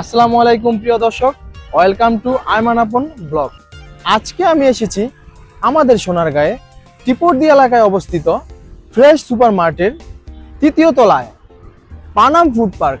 আসসালামু আলাইকুম প্রিয় দর্শক, ওয়েলকাম টু আয়মান আপন ব্লগ। আজকে আমি এসেছি আমাদের সোনার সোনারগাঁয়ে টিপুরদি এলাকায় অবস্থিত ফ্রেশ সুপার মার্টের তৃতীয় তলায়, পানাম ফুড পার্ক।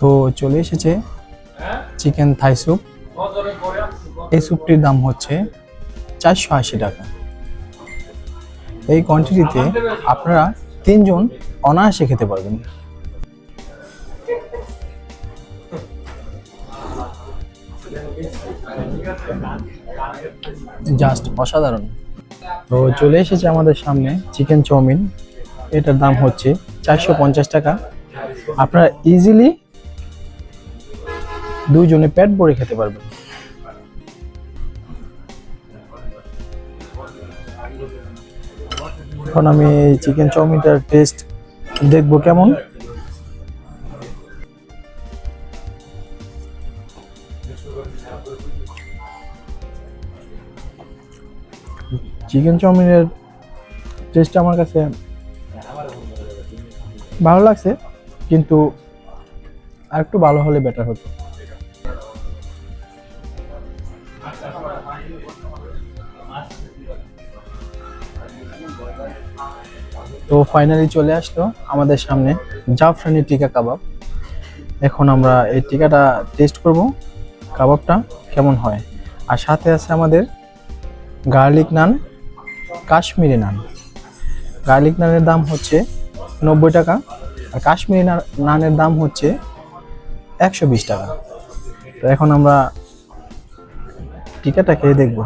তো চলে এসেছে চিকেন থাই স্যুপ। এই স্যুপটির দাম হচ্ছে চারশো আশি টাকা। এই কোয়ান্টিটিতে আপনারা তিনজন অনায়াসে খেতে পারবেন। জাস্ট অসাধারণ। তো চলে এসেছে আমাদের সামনে চিকেন চাউমিন। এটার দাম হচ্ছে চারশো পঞ্চাশ টাকা। আপনারা ইজিলি দুইজনে পেট ভরে খেতে পারবেন। এখন আমি চিকেন চাউমিনটার টেস্ট দেখব কেমন। চিকেন চাউমিনের টেস্ট আমার কাছে ভালো লাগছে, কিন্তু আর একটু ভালো হলে বেটার হতো। তো ফাইনালি চলে আসলো আমাদের সামনে জাফরানি টিকা কাবাব। এখন আমরা এই টিকাটা টেস্ট করব, কাবাবটা কেমন হয়। আর সাথে আছে আমাদের গার্লিক নান কাশ্মীরি নান। গার্লিক নানের দাম হচ্ছে নব্বই টাকা আর কাশ্মীরি নানের দাম হচ্ছে একশো বিশ টাকা। তো এখন আমরা টিকাটা খেয়ে দেখব।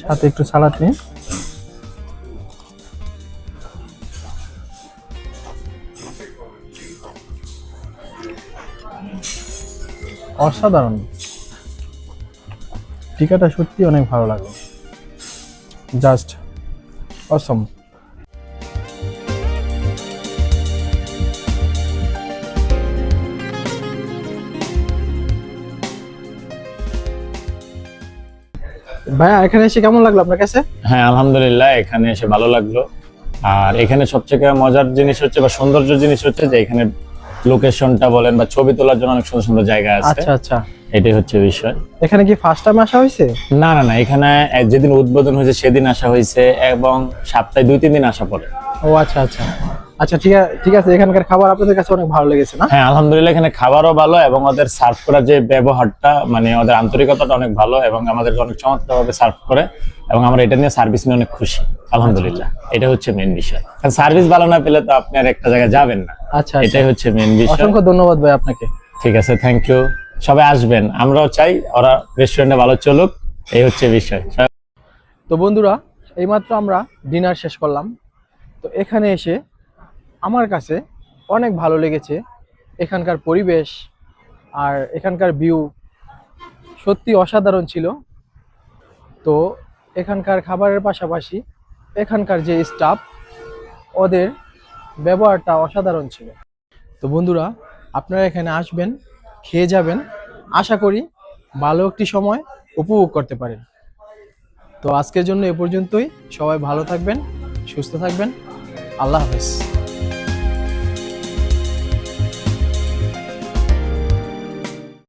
সাথে একটু সালাদ নিয়ে অসাধারণ। টিকাটা সত্যি অনেক ভালো লাগল। Just awesome. ভাইয়া, এখানে এসে কেমন লাগল আপনার কাছে? হ্যাঁ আলহামদুলিল্লাহ, এখানে এসে ভালো লাগল। আর এখানে সবচেয়ে মজার জিনিস হচ্ছে বা সৌন্দর্য জিনিস হচ্ছে যে এখানে লোকেশনটা বলেন বা ছবি তোলার জন্য অনেক সুন্দর সুন্দর জায়গা আছে। আচ্ছা আচ্ছা। এটাই হচ্ছে বিষয়। এখানে কি ফার্স্ট টাইম আসা হয়েছে? না না না এখানে যেদিন উদ্বোধন হয়েছে সেদিন আসা হয়েছে এবং সপ্তাহে দুই তিন দিন আসা পড়ে। ও আচ্ছা আচ্ছা। আচ্ছা ঠিক আছে ঠিক আছে এখানকার খাবার আপনাদের কাছে অনেক ভালো লেগেছে না? হ্যাঁ আলহামদুলিল্লাহ এখানে খাবারও ভালো এবং ওদের সার্ভ করার যে ব্যবহারটা মানে ওদের আন্তরিকতাটা অনেক ভালো এবং আমাদেরকে অনেক চমৎকার ভাবে সার্ভ করে এবং আমরা এটা নিয়ে সার্ভিস নিয়ে অনেক খুশি আলহামদুলিল্লাহ। এটা হচ্ছে মেন বিষয়। কারণ সার্ভিস ভালো না পেলে তো আপনি আর একটা জায়গায় যাবেন না। আচ্ছা আচ্ছা। এটাই হচ্ছে মেন বিষয়। অসংখ্য ধন্যবাদ ভাই আপনাকে। ঠিক আছে থ্যাংক ইউ সবাই আসবেন আমরাও চাই ওরা রেস্টুরেন্টে ভালো চলুক এই হচ্ছে বিষয়। তো বন্ধুরা এইমাত্র আমরা ডিনার শেষ করলাম। তো এখানে এসে আমার কাছে অনেক ভালো লেগেছে এখানকার পরিবেশ আর এখানকার ভিউ সত্যি অসাধারণ ছিল। তো এখানকার খাবারের পাশাপাশি এখানকার যে স্টাফ ওদের ব্যবহারটা অসাধারণ ছিল। তো বন্ধুরা, আপনারা এখানে আসবেন, খেয়ে যাবেন। আশা করি ভালো একটি সময় উপভোগ করতে পারেন। তো আজকের জন্য এ পর্যন্তই। সবাই ভালো থাকবেন, সুস্থ থাকবেন। আল্লাহ হাফেজ।